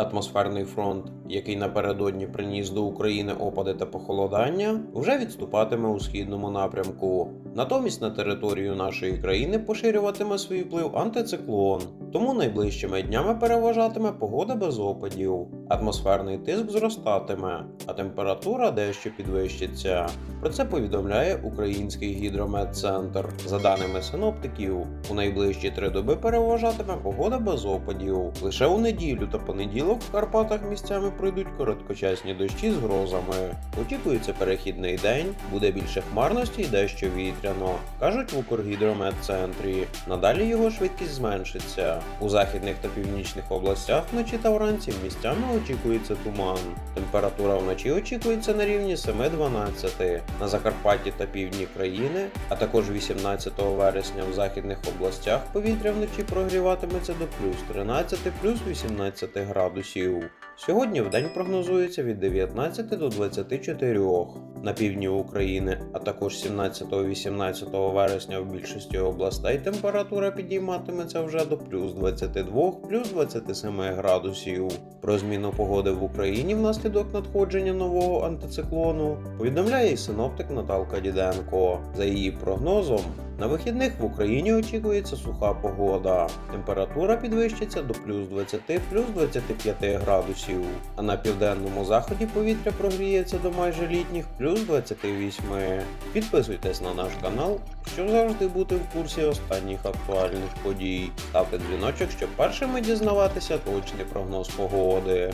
Атмосферний фронт, який напередодні приніс до України опади та похолодання, вже відступатиме у східному напрямку. Натомість на територію нашої країни поширюватиме свій вплив антициклон, тому найближчими днями переважатиме погода без опадів. Атмосферний тиск зростатиме, а температура дещо підвищиться. Про це повідомляє Український гідрометцентр. За даними синоптиків, у найближчі три доби переважатиме погода без опадів. Лише у неділю та понеділок в Карпатах місцями пройдуть короткочасні дощі з грозами. Очікується перехідний день, буде більше хмарності і дещо вітряно, кажуть в Укргідрометцентрі. Надалі його швидкість зменшиться. У західних та північних областях вночі та вранці місцями очікується туман. Температура вночі очікується на рівні 7-12 на Закарпатті та півдні країни, а також 18 вересня в західних областях повітря вночі прогріватиметься до плюс 13 плюс 18 градусів. 虚无。Сьогодні в день прогнозується від 19 до 24. На півдні України, а також 17-18 вересня в більшості областей температура підійматиметься вже до плюс 22, плюс 27 градусів. Про зміну погоди в Україні внаслідок надходження нового антициклону повідомляє і синоптик Наталка Діденко. За її прогнозом, на вихідних в Україні очікується суха погода. Температура підвищиться до плюс 20 плюс 25 градусів, а на південному заході повітря прогріється до майже літніх плюс 28. Підписуйтесь на наш канал, щоб завжди бути в курсі останніх актуальних подій. Ставте дзвіночок, щоб першими дізнаватися точний прогноз погоди.